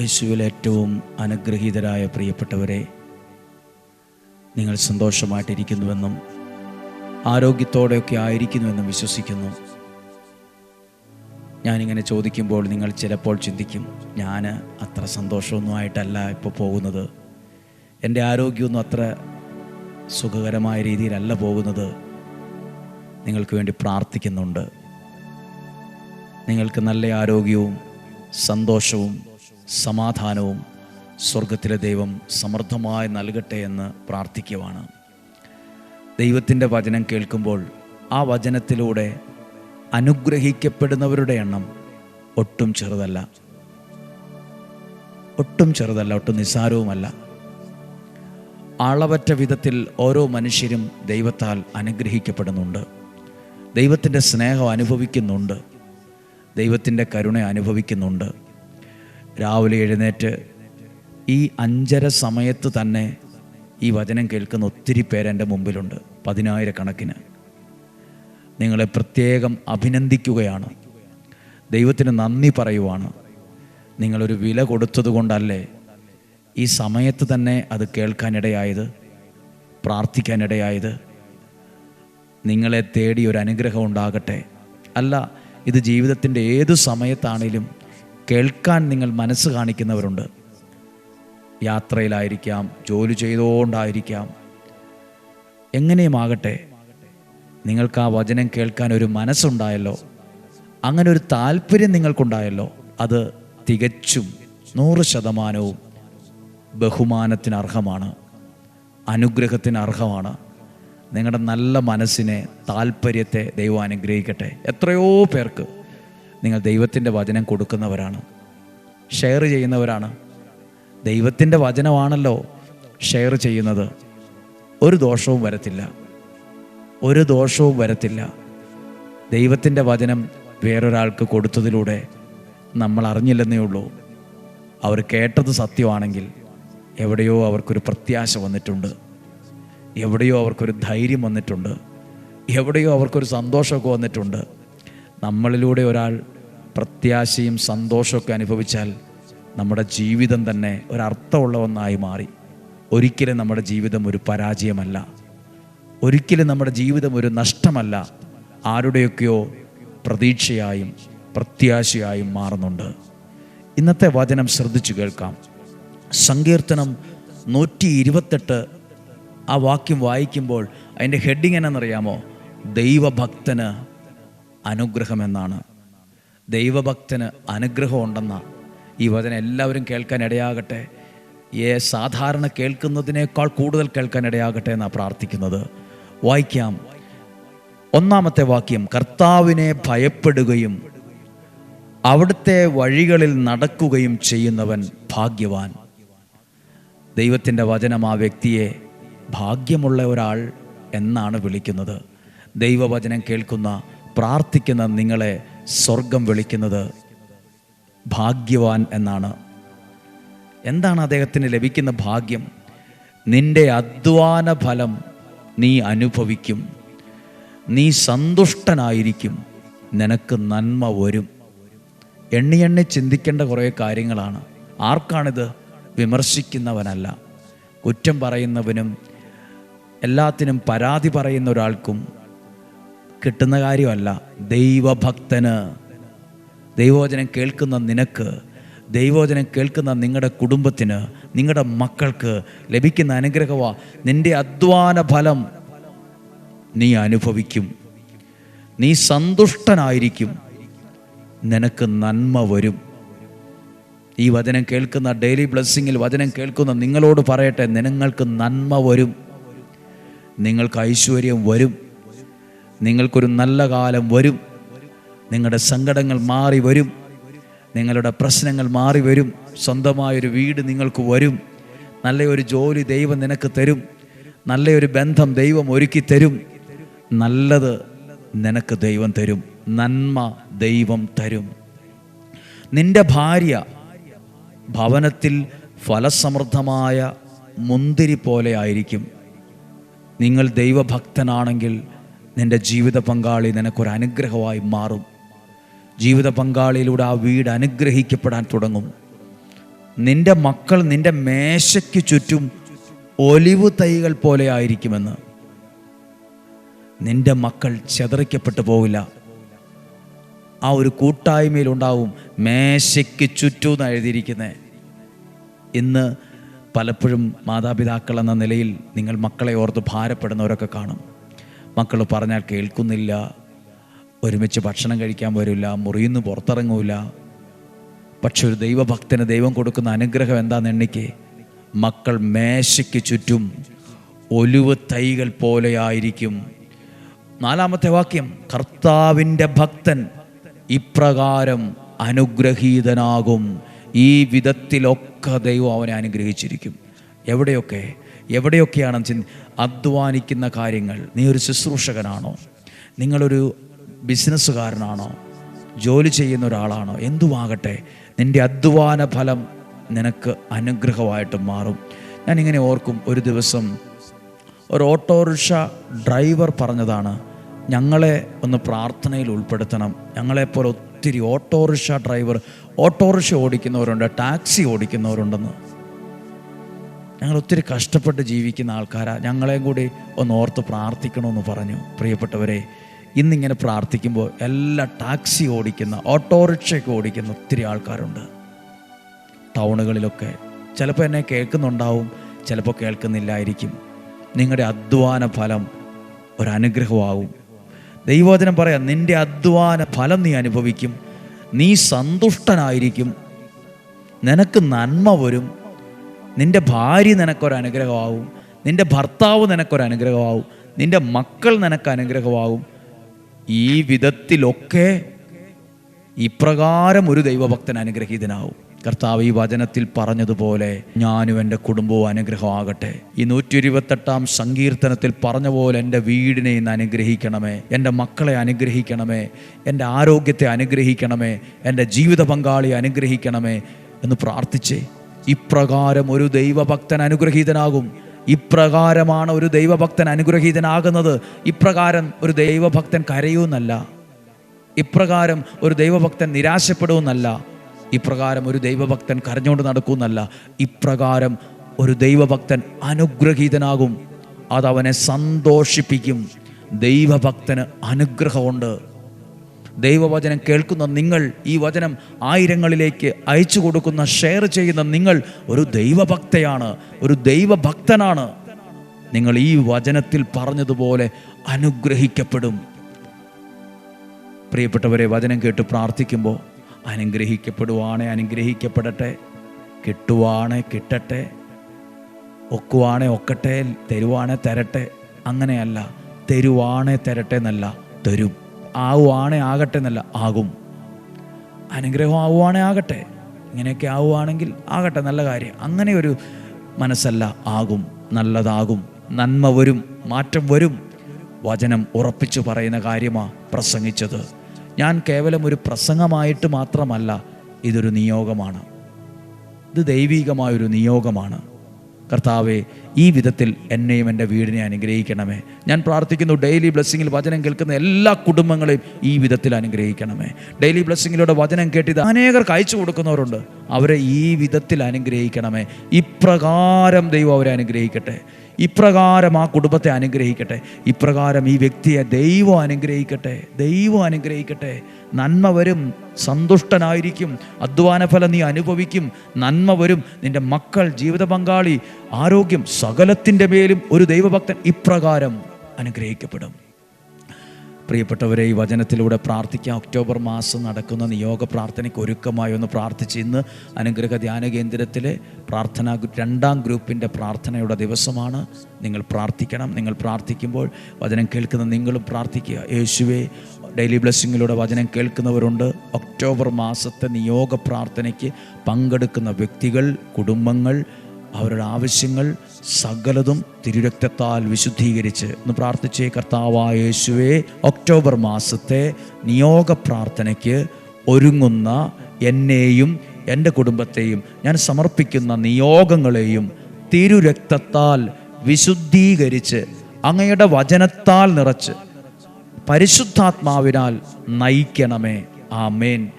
യേശുവിൽ ഏറ്റവും അനുഗ്രഹീതരായ പ്രിയപ്പെട്ടവരെ നിങ്ങൾ സന്തോഷമായിട്ടിരിക്കുന്നുവെന്നും ആരോഗ്യത്തോടെയൊക്കെ ആയിരിക്കുന്നുവെന്നും വിശ്വസിക്കുന്നു. ഞാനിങ്ങനെ ചോദിക്കുമ്പോൾ നിങ്ങൾ ചിലപ്പോൾ ചിന്തിക്കും ഞാൻ അത്ര സന്തോഷമൊന്നും ആയിട്ടല്ല ഇപ്പോൾ പോകുന്നത്. എന്റെ ആരോഗ്യമൊന്നും അത്ര സുഖകരമായ രീതിയിലല്ല പോകുന്നത്. നിങ്ങൾക്ക് വേണ്ടി പ്രാർത്ഥിക്കുന്നുണ്ട്. നിങ്ങൾക്ക് നല്ല ആരോഗ്യവും സന്തോഷവും സമാധാനവും സ്വർഗത്തിലെ ദൈവം സമൃദ്ധമായി നൽകട്ടെ എന്ന് പ്രാർത്ഥിക്കുവാണ്. ദൈവത്തിന്റെ വചനം കേൾക്കുമ്പോൾ ആ വചനത്തിലൂടെ അനുഗ്രഹിക്കപ്പെടുന്നവരുടെ എണ്ണം ഒട്ടും ചെറുതല്ല. ഒട്ടും ചെറുതല്ല ഒട്ടും നിസ്സാരവുമല്ല. അളവറ്റ വിധത്തിൽ ഓരോ മനുഷ്യരും ദൈവത്താൽ അനുഗ്രഹിക്കപ്പെടുന്നുണ്ട്. ദൈവത്തിന്റെ സ്നേഹം അനുഭവിക്കുന്നുണ്ട്. ദൈവത്തിന്റെ കരുണ അനുഭവിക്കുന്നുണ്ട്. രാവിലെ എഴുന്നേറ്റ് ഈ അഞ്ചര സമയത്ത് തന്നെ ഈ വചനം കേൾക്കുന്ന ഒത്തിരി പേരെന്റെ മുമ്പിലുണ്ട് പതിനായിരക്കണക്കിന്. നിങ്ങളെ പ്രത്യേകം അഭിനന്ദിക്കുകയാണ്. ദൈവത്തിന് നന്ദി പറയുവാണ്. നിങ്ങളൊരു വില കൊടുത്തതുകൊണ്ടല്ലേ ഈ സമയത്ത് തന്നെ അത് കേൾക്കാനിടയായത് പ്രാർത്ഥിക്കാനിടയായത്. നിങ്ങളെ തേടി ഒരു അനുഗ്രഹം ഉണ്ടാകട്ടെ. അല്ല ഇത് ജീവിതത്തിന്റെ ഏത് സമയത്താണേലും കേൾക്കാൻ നിങ്ങൾ മനസ്സ് കാണിക്കുന്നവരുണ്ട്. യാത്രയിലായിരിക്കാം ജോലി ചെയ്തുകൊണ്ടായിരിക്കാം. എങ്ങനെയുമാകട്ടെ നിങ്ങൾക്ക് ആ വചനം കേൾക്കാൻ ഒരു മനസ്സുണ്ടായല്ലോ. അങ്ങനെ ഒരു താല്പര്യം നിങ്ങൾക്കുണ്ടായല്ലോ. അത് തികച്ചും നൂറ് ശതമാനവും ബഹുമാനത്തിന് അർഹമാണ്. അനുഗ്രഹത്തിന് അർഹമാണ്. നിങ്ങളുടെ നല്ല മനസ്സിനെ താല്പര്യത്തെ ദൈവം അനുഗ്രഹിക്കട്ടെ. എത്രയോ പേർക്ക് നിങ്ങൾ ദൈവത്തിന്റെ വചനം കൊടുക്കുന്നവരാണ്. ഷെയർ ചെയ്യുന്നവരാണ്. ദൈവത്തിന്റെ വചനമാണല്ലോ ഷെയർ ചെയ്യുന്നത്. ഒരു ദോഷവും വരത്തില്ല. ഒരു ദോഷവും വരത്തില്ല. ദൈവത്തിന്റെ വചനം വേറൊരാൾക്ക് കൊടുത്തതിലൂടെ നമ്മൾ അറിഞ്ഞില്ലെന്നേ ഉള്ളൂ. അവർ കേട്ടത് സത്യമാണെങ്കിൽ എവിടെയോ അവർക്കൊരു പ്രത്യാശ വന്നിട്ടുണ്ട്. എവിടെയോ അവർക്കൊരു ധൈര്യം വന്നിട്ടുണ്ട്. എവിടെയോ അവർക്കൊരു സന്തോഷമൊക്കെ വന്നിട്ടുണ്ട്. നമ്മളിലൂടെ ഒരാൾ പ്രത്യാശയും സന്തോഷമൊക്കെ അനുഭവിച്ചാൽ നമ്മുടെ ജീവിതം തന്നെ ഒരർത്ഥമുള്ള ഒന്നായി മാറി. ഒരിക്കലും നമ്മുടെ ജീവിതം ഒരു പരാജയമല്ല. ഒരിക്കലും നമ്മുടെ ജീവിതം ഒരു നഷ്ടമല്ല. ആരുടെയൊക്കെയോ പ്രതീക്ഷയായും പ്രത്യാശയായും മാറുന്നുണ്ട്. ഇന്നത്തെ വചനം ശ്രദ്ധിച്ചു കേൾക്കാം. സങ്കീർത്തനം നൂറ്റി ഇരുപത്തെട്ട് ആ വാക്യം വായിക്കുമ്പോൾ അതിന്റെ ഹെഡിങ് എന്നറിയാമോ ദൈവഭക്തന് അനുഗ്രഹമെന്നാണ്. ദൈവഭക്തന് അനുഗ്രഹമുണ്ടെന്ന ഈ വചനം എല്ലാവരും കേൾക്കാൻ ഇടയാകട്ടെ ഏ സാധാരണ കേൾക്കുന്നതിനേക്കാൾ കൂടുതൽ കേൾക്കാൻ ഇടയാകട്ടെ എന്നാണ് പ്രാർത്ഥിക്കുന്നത്. വായിക്കാം. ഒന്നാമത്തെ വാക്യം കർത്താവിനെ ഭയപ്പെടുകയും അവിടുത്തെ വഴികളിൽ നടക്കുകയും ചെയ്യുന്നവൻ ഭാഗ്യവാൻ. ദൈവത്തിന്റെ വചനം ആ വ്യക്തിയെ ഭാഗ്യമുള്ള ഒരാൾ എന്നാണ് വിളിക്കുന്നത്. ദൈവവചനം കേൾക്കുന്ന പ്രാർത്ഥിക്കുന്ന നിങ്ങളെ സ്വർഗം വിളിക്കുന്നത് ഭാഗ്യവാൻ എന്നാണ്. എന്താണ് അദ്ദേഹത്തിന് ലഭിക്കുന്ന ഭാഗ്യം? നിന്റെ അധ്വാന ഫലം നീ അനുഭവിക്കും. നീ സന്തുഷ്ടനായിരിക്കും. നിനക്ക് നന്മ വരും. എണ്ണി എണ്ണി ചിന്തിക്കേണ്ട കുറേ കാര്യങ്ങളാണ്. ആർക്കാണിത്? വിമർശിക്കുന്നവനല്ല. കുറ്റം പറയുന്നവനും എല്ലാത്തിനും പരാതി പറയുന്ന ഒരാൾക്കും കിട്ടുന്ന കാര്യമല്ല. ദൈവഭക്തന്. ദൈവവചനം കേൾക്കുന്ന നിനക്ക് ദൈവവചനം കേൾക്കുന്ന നിങ്ങളുടെ കുടുംബത്തിന് നിങ്ങളുടെ മക്കൾക്ക് ലഭിക്കുന്ന അനുഗ്രഹമാണ് നിന്റെ അധ്വാന ഫലം നീ അനുഭവിക്കും. നീ സന്തുഷ്ടനായിരിക്കും. നിനക്ക് നന്മ വരും. ഈ വചനം കേൾക്കുന്ന ഡെയിലി ബ്ലെസ്സിങ്ങിൽ വചനം കേൾക്കുന്ന നിങ്ങളോട് പറയട്ടെ നിങ്ങൾക്ക് നന്മ വരും. നിങ്ങൾക്ക് ഐശ്വര്യം വരും. നിങ്ങൾക്കൊരു നല്ല കാലം വരും. നിങ്ങളുടെ സങ്കടങ്ങൾ മാറി വരും. നിങ്ങളുടെ പ്രശ്നങ്ങൾ മാറി വരും. സ്വന്തമായൊരു വീട് നിങ്ങൾക്ക് വരും. നല്ലൊരു ജോലി ദൈവം നിനക്ക് തരും. നല്ലൊരു ബന്ധം ദൈവം ഒരുക്കി തരും. നല്ലത് നിനക്ക് ദൈവം തരും. നന്മ ദൈവം തരും. നിന്റെ ഭാര്യ ഭവനത്തിൽ ഫലസമൃദ്ധമായ മുന്തിരി പോലെ ആയിരിക്കും. നിങ്ങൾ ദൈവഭക്തനാണെങ്കിൽ നിന്റെ ജീവിത പങ്കാളി നിനക്കൊരു അനുഗ്രഹമായി മാറും. ജീവിത പങ്കാളിയിലൂടെ ആ വീട് അനുഗ്രഹിക്കപ്പെടാൻ തുടങ്ങും. നിന്റെ മക്കൾ നിന്റെ മേശയ്ക്ക് ചുറ്റും ഒലിവ് തൈകൾ പോലെ ആയിരിക്കുമെന്ന്. നിന്റെ മക്കൾ ചെതറിക്കപ്പെട്ടു പോവില്ല. ആ ഒരു കൂട്ടായ്മയിലുണ്ടാവും മേശയ്ക്ക് ചുറ്റും എന്ന് എഴുതിയിരിക്കുന്നത് ഇന്ന് പലപ്പോഴും മാതാപിതാക്കൾ എന്ന നിലയിൽ നിങ്ങൾ മക്കളെ ഓർത്ത് ഭാരപ്പെടുന്നവരൊക്കെ കാണും. മക്കൾ പറഞ്ഞാൽ കേൾക്കുന്നില്ല. ഒരുമിച്ച് ഭക്ഷണം കഴിക്കാൻ വരില്ല മുറിയിൽ നിന്ന് പുറത്തിറങ്ങൂല. പക്ഷെ ഒരു ദൈവഭക്തന് ദൈവം കൊടുക്കുന്ന അനുഗ്രഹം എന്താന്ന് എണ്ണിക്ക്. മക്കൾ മേശയ്ക്ക് ചുറ്റും ഒലുവ് തൈകൾ പോലെയായിരിക്കും. നാലാമത്തെ വാക്യം കർത്താവിന്റെ ഭക്തൻ ഇപ്രകാരം അനുഗ്രഹീതനാകും. ഈ വിധത്തിലൊക്കെ ദൈവം അവനെ അനുഗ്രഹിച്ചിരിക്കും. എവിടെയൊക്കെ? എവിടെയൊക്കെയാണ് ചിന്ത അധ്വാനിക്കുന്ന കാര്യങ്ങൾ. നീ ഒരു ശുശ്രൂഷകനാണോ? നിങ്ങളൊരു ബിസിനസ്സുകാരനാണോ? ജോലി ചെയ്യുന്ന ഒരാളാണോ? എന്തുമാകട്ടെ നിന്റെ അധ്വാന ഫലം നിനക്ക് അനുഗ്രഹമായിട്ട് മാറും. ഞാനിങ്ങനെ ഓർക്കും ഒരു ദിവസം ഒരു ഓട്ടോറിക്ഷ ഡ്രൈവർ പറഞ്ഞതാണ് ഞങ്ങളെ ഒന്ന് പ്രാർത്ഥനയിൽ ഉൾപ്പെടുത്തണം. ഞങ്ങളെപ്പോലെ ഒത്തിരി auto rickshaw driver auto rickshaw ഓടിക്കുന്നവരുണ്ട് taxi ഓടിക്കുന്നവരുണ്ടെന്ന്. ഞങ്ങൾ ഒത്തിരി കഷ്ടപ്പെട്ട് ജീവിക്കുന്ന ആൾക്കാരാ. ഞങ്ങളെയും കൂടി ഒന്ന് ഓർത്ത് പ്രാർത്ഥിക്കണമെന്ന് പറഞ്ഞു. പ്രിയപ്പെട്ടവരെ ഇന്നിങ്ങനെ പ്രാർത്ഥിക്കുമ്പോൾ എല്ലാ ടാക്സി ഓടിക്കുന്ന ഓട്ടോറിക്ഷയൊക്കെ ഓടിക്കുന്ന ഒത്തിരി ആൾക്കാരുണ്ട്. ടൗണുകളിലൊക്കെ ചിലപ്പോൾ എന്നെ കേൾക്കുന്നുണ്ടാവും ചിലപ്പോൾ കേൾക്കുന്നില്ലായിരിക്കും. നിങ്ങളുടെ അധ്വാന ഫലം ഒരനുഗ്രഹമാവും. ദൈവവചനം പറയാം നിന്റെ അധ്വാന ഫലം നീ അനുഭവിക്കും. നീ സന്തുഷ്ടനായിരിക്കും. നിനക്ക് നന്മ വരും. നിന്റെ ഭാര്യ നിനക്കൊരു അനുഗ്രഹമാവും നിന്റെ ഭർത്താവ് നിനക്കൊരു അനുഗ്രഹമാവും നിന്റെ മക്കൾ നിനക്ക് അനുഗ്രഹമാവും ഈ വിധത്തിലൊക്കെ ഇപ്രകാരം ഒരു ദൈവഭക്തൻ അനുഗ്രഹീതനാവും. കർത്താവ് ഈ വചനത്തിൽ പറഞ്ഞതുപോലെ ഞാനും എന്റെ കുടുംബവും അനുഗ്രഹമാകട്ടെ. ഈ നൂറ്റി ഇരുപത്തെട്ടാം സങ്കീർത്തനത്തിൽ പറഞ്ഞ പോലെ എന്റെ വീടിനെ ഇന്ന് അനുഗ്രഹിക്കണമേ. എന്റെ മക്കളെ അനുഗ്രഹിക്കണമേ. എന്റെ ആരോഗ്യത്തെ അനുഗ്രഹിക്കണമേ. എന്റെ ജീവിത പങ്കാളിയെ അനുഗ്രഹിക്കണമേ എന്ന് പ്രാർത്ഥിച്ചേ. ഇപ്രകാരം ഒരു ദൈവഭക്തൻ അനുഗ്രഹീതനാകും. ഇപ്രകാരമാണ് ഒരു ദൈവഭക്തൻ അനുഗ്രഹീതനാകുന്നത്. ഇപ്രകാരം ഒരു ദൈവഭക്തൻ കരയൂന്നല്ല. ഇപ്രകാരം ഒരു ദൈവഭക്തൻ നിരാശപ്പെടുമെന്നല്ല ഇപ്രകാരം ഒരു ദൈവഭക്തൻ കരഞ്ഞുകൊണ്ട് നടക്കുമെന്നല്ല ഇപ്രകാരം ഒരു ദൈവഭക്തൻ അനുഗ്രഹീതനാകും. അതവനെ സന്തോഷിപ്പിക്കും. ദൈവഭക്തന് അനുഗ്രഹമുണ്ട്. ദൈവവചനം കേൾക്കുന്ന നിങ്ങൾ ഈ വചനം ആയിരങ്ങളിലേക്ക് അയച്ചു കൊടുക്കുന്ന ഷെയർ ചെയ്യുന്ന നിങ്ങൾ ഒരു ദൈവഭക്തയാണ് ഒരു ദൈവഭക്തനാണ്. നിങ്ങൾ ഈ വചനത്തിൽ പറഞ്ഞതുപോലെ അനുഗ്രഹിക്കപ്പെടും. പ്രിയപ്പെട്ടവരെ വചനം കേട്ട് പ്രാർത്ഥിക്കുമ്പോൾ അനുഗ്രഹിക്കപ്പെടുവാണെ അനുഗ്രഹിക്കപ്പെടട്ടെ കിട്ടുവാണെ കിട്ടട്ടെ ഒക്കുവാണെ ഒക്കട്ടെ തരുവാണെ തരട്ടെ അങ്ങനെയല്ല തരുവാണെ തരട്ടെ എന്നല്ല തരും. ആവുവാണെ ആകട്ടെ എന്നല്ല ആകും. അനുഗ്രഹം ആവുവാണെ ആകട്ടെ ഇങ്ങനെയൊക്കെ ആവുകയാണെങ്കിൽ ആകട്ടെ നല്ല കാര്യം. അങ്ങനെ ഒരു മനസ്സല്ല ആകും നല്ലതാകും നന്മ വരും മാറ്റം വരും വചനം ഉറപ്പിച്ചു പറയുന്ന കാര്യമാണ് പ്രസംഗിച്ചത്. ഞാൻ കേവലം ഒരു പ്രസംഗമായിട്ട് മാത്രമല്ല ഇതൊരു നിയോഗമാണ്. ഇത് ദൈവീകമായൊരു നിയോഗമാണ്. കർത്താവെ ഈ വിധത്തിൽ എന്നെയും എന്റെ വീടിനെ അനുഗ്രഹിക്കണമേ. ഞാൻ പ്രാർത്ഥിക്കുന്നു ഡെയിലി ബ്ലെസ്സിങ്ങിൽ വചനം കേൾക്കുന്ന എല്ലാ കുടുംബങ്ങളെയും ഈ വിധത്തിൽ അനുഗ്രഹിക്കണമേ. ഡെയിലി ബ്ലെസ്സിങ്ങിലൂടെ വചനം കേട്ടിത് അനേകർക്ക് അയച്ചു കൊടുക്കുന്നവരുണ്ട്. അവരെ ഈ വിധത്തിൽ അനുഗ്രഹിക്കണമേ. ഇപ്രകാരം ദൈവം അവരെ അനുഗ്രഹിക്കട്ടെ. ഇപ്രകാരം ആ കുടുംബത്തെ അനുഗ്രഹിക്കട്ടെ. ഇപ്രകാരം ഈ വ്യക്തിയെ ദൈവം അനുഗ്രഹിക്കട്ടെ. ദൈവം അനുഗ്രഹിക്കട്ടെ. നന്മ വരും. സന്തുഷ്ടനായിരിക്കും. അധ്വാനഫലം നീ അനുഭവിക്കും. നന്മ വരും. നിന്റെ മക്കൾ ജീവിത പങ്കാളി ആരോഗ്യം സകലത്തിന്റെ മേലും ഒരു ദൈവഭക്തൻ ഇപ്രകാരം അനുഗ്രഹിക്കപ്പെടും. പ്രിയപ്പെട്ടവരെ ഈ വചനത്തിലൂടെ പ്രാർത്ഥിക്കാം. ഒക്ടോബർ മാസം നടക്കുന്ന നിയോഗ പ്രാർത്ഥനയ്ക്ക് ഒരുക്കമായി ഒന്ന് പ്രാർത്ഥിച്ച് ഇന്ന് അനുഗ്രഹ ധ്യാന കേന്ദ്രത്തിലെ പ്രാർത്ഥന രണ്ടാം ഗ്രൂപ്പിന്റെ പ്രാർത്ഥനയുടെ ദിവസമാണ്. നിങ്ങൾ പ്രാർത്ഥിക്കണം. നിങ്ങൾ പ്രാർത്ഥിക്കുമ്പോൾ വചനം കേൾക്കുന്ന നിങ്ങളും പ്രാർത്ഥിക്കുക. യേശുവെ ഡെയിലി ബ്ലെസ്സിങ്ങിലൂടെ വചനം കേൾക്കുന്നവരുണ്ട്. ഒക്ടോബർ മാസത്തെ നിയോഗ പ്രാർത്ഥനയ്ക്ക് പങ്കെടുക്കുന്ന വ്യക്തികൾ കുടുംബങ്ങൾ അവരുടെ ആവശ്യങ്ങൾ സകലതും തിരുരക്തത്താൽ വിശുദ്ധീകരിച്ച് ഒന്ന് പ്രാർത്ഥിച്ചേ കർത്താവായ യേശുവേ ഒക്ടോബർ മാസത്തെ നിയോഗ പ്രാർത്ഥനയ്ക്ക് ഒരുങ്ങുന്ന എന്നെയും എന്റെ കുടുംബത്തെയും ഞാൻ സമർപ്പിക്കുന്ന നിയോഗങ്ങളെയും തിരുരക്തത്താൽ വിശുദ്ധീകരിച്ച് അങ്ങയുടെ വചനത്താൽ നിറച്ച് പരിശുദ്ധാത്മാവിനാൽ നയിക്കണമേ. ആ മേൻ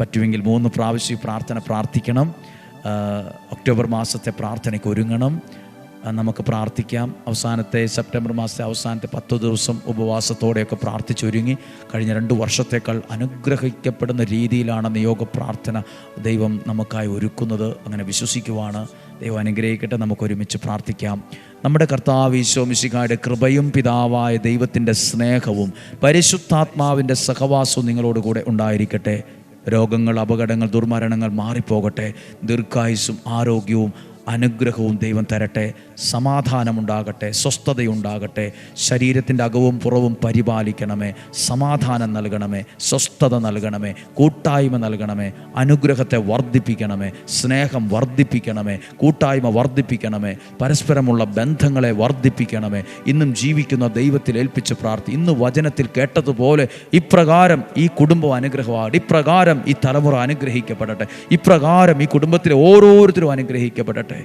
പറ്റുമെങ്കിൽ മൂന്ന് പ്രാവശ്യം പ്രാർത്ഥന പ്രാർത്ഥിക്കണം. ഒക്ടോബർ മാസത്തെ പ്രാർത്ഥനയ്ക്ക് ഒരുങ്ങണം. നമുക്ക് പ്രാർത്ഥിക്കാം. അവസാനത്തെ സെപ്റ്റംബർ മാസത്തെ അവസാനത്തെ പത്ത് ദിവസം ഉപവാസത്തോടെയൊക്കെ പ്രാർത്ഥിച്ചൊരുങ്ങി. കഴിഞ്ഞ രണ്ട് വർഷത്തേക്കാൾ അനുഗ്രഹിക്കപ്പെടുന്ന രീതിയിലാണ് നിയോഗ പ്രാർത്ഥന ദൈവം നമുക്കായി ഒരുക്കുന്നത്. അങ്ങനെ വിശ്വസിക്കുവാണ്. ദൈവം അനുഗ്രഹിക്കട്ടെ. നമുക്ക് ഒരുമിച്ച് പ്രാർത്ഥിക്കാം. നമ്മുടെ കർത്താവ് ഈശോ മിശിഹായുടെ കൃപയും പിതാവായ ദൈവത്തിന്റെ സ്നേഹവും പരിശുദ്ധാത്മാവിന്റെ സഹവാസവും നിങ്ങളോട് കൂടെ ഉണ്ടായിരിക്കട്ടെ. രോഗങ്ങൾ അപകടങ്ങൾ ദുർമരണങ്ങൾ മാറിപ്പോകട്ടെ. ദീർഘായുസും ആരോഗ്യവും അനുഗ്രഹവും ദൈവം തരട്ടെ സമാധാനമുണ്ടാകട്ടെ സ്വസ്ഥതയുണ്ടാകട്ടെ ശരീരത്തിന്റെ അകവും പുറവും പരിപാലിക്കണമേ സമാധാനം നൽകണമേ സ്വസ്ഥത നൽകണമേ കൂട്ടായ്മ നൽകണമേ അനുഗ്രഹത്തെ വർദ്ധിപ്പിക്കണമേ സ്നേഹം വർദ്ധിപ്പിക്കണമേ കൂട്ടായ്മ വർദ്ധിപ്പിക്കണമേ പരസ്പരമുള്ള ബന്ധങ്ങളെ വർദ്ധിപ്പിക്കണമേ. ഇന്നും ജീവിക്കുന്ന ദൈവത്തിൽ ഏൽപ്പിച്ച് പ്രാർത്ഥി ഇന്ന് വചനത്തിൽ കേട്ടതുപോലെ ഇപ്രകാരം ഈ കുടുംബം അനുഗ്രഹമാണ് ഇപ്രകാരം ഈ തലമുറ അനുഗ്രഹിക്കപ്പെടട്ടെ ഇപ്രകാരം ഈ കുടുംബത്തിലെ ഓരോരുത്തരും അനുഗ്രഹിക്കപ്പെടട്ടെ.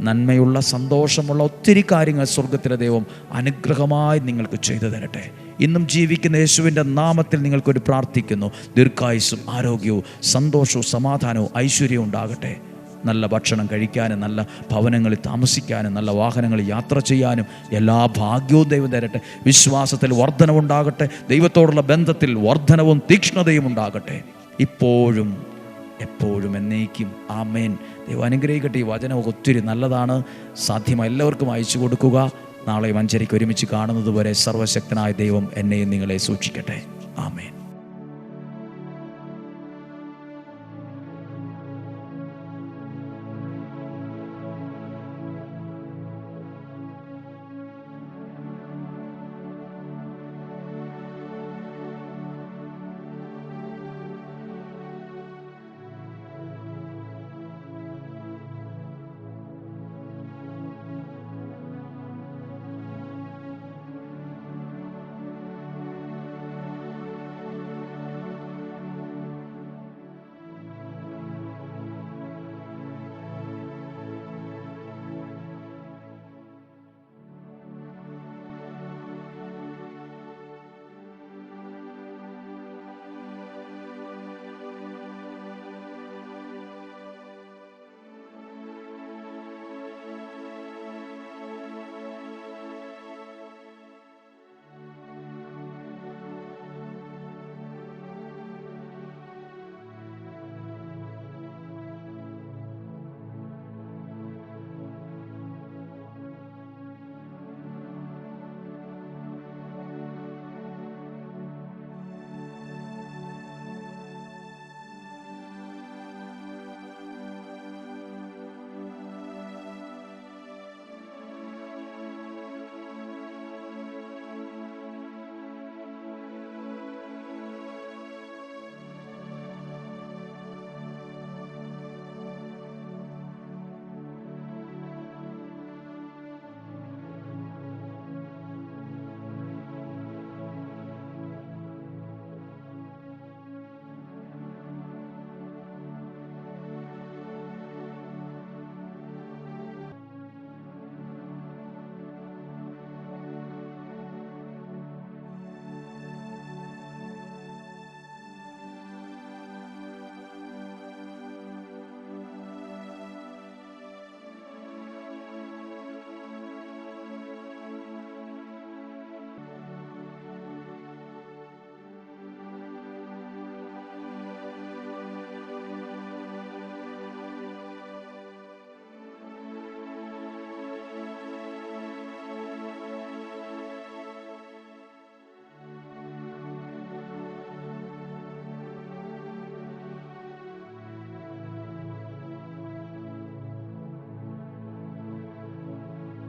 നന്മയുള്ള സന്തോഷമുള്ള ഒത്തിരി കാര്യങ്ങൾ സ്വർഗത്തിലെ ദൈവം അനുഗ്രഹമായി നിങ്ങൾക്ക് ചെയ്തു തരട്ടെ. ഇന്നും ജീവിക്കുന്ന യേശുവിന്റെ നാമത്തിൽ നിങ്ങൾക്കൊരു പ്രാർത്ഥിക്കുന്നു. ദീർഘായുസും ആരോഗ്യവും സന്തോഷവും സമാധാനവും ഐശ്വര്യവും ഉണ്ടാകട്ടെ. നല്ല ഭക്ഷണം കഴിക്കാനും നല്ല ഭവനങ്ങളിൽ താമസിക്കാനും നല്ല വാഹനങ്ങളിൽ യാത്ര ചെയ്യാനും എല്ലാ ഭാഗ്യവും ദൈവം തരട്ടെ. വിശ്വാസത്തിൽ വർധനവുണ്ടാകട്ടെ. ദൈവത്തോടുള്ള ബന്ധത്തിൽ വർധനവും തീക്ഷ്ണതയും ഉണ്ടാകട്ടെ. ഇപ്പോഴും എപ്പോഴും എന്നേക്കും. ആമേൻ. ദൈവം അനുഗ്രഹിക്കട്ടെ. ഈ വചനം ഒത്തിരി നല്ലതാണ്. സാധ്യമായി എല്ലാവർക്കും അയച്ചു കൊടുക്കുക. നാളെ മഞ്ചരിക്ക് ഒരുമിച്ച് കാണുന്നത് വരെ സർവശക്തനായ ദൈവം എന്നെയും നിങ്ങളെ സൂക്ഷിക്കട്ടെ. ആമേൻ.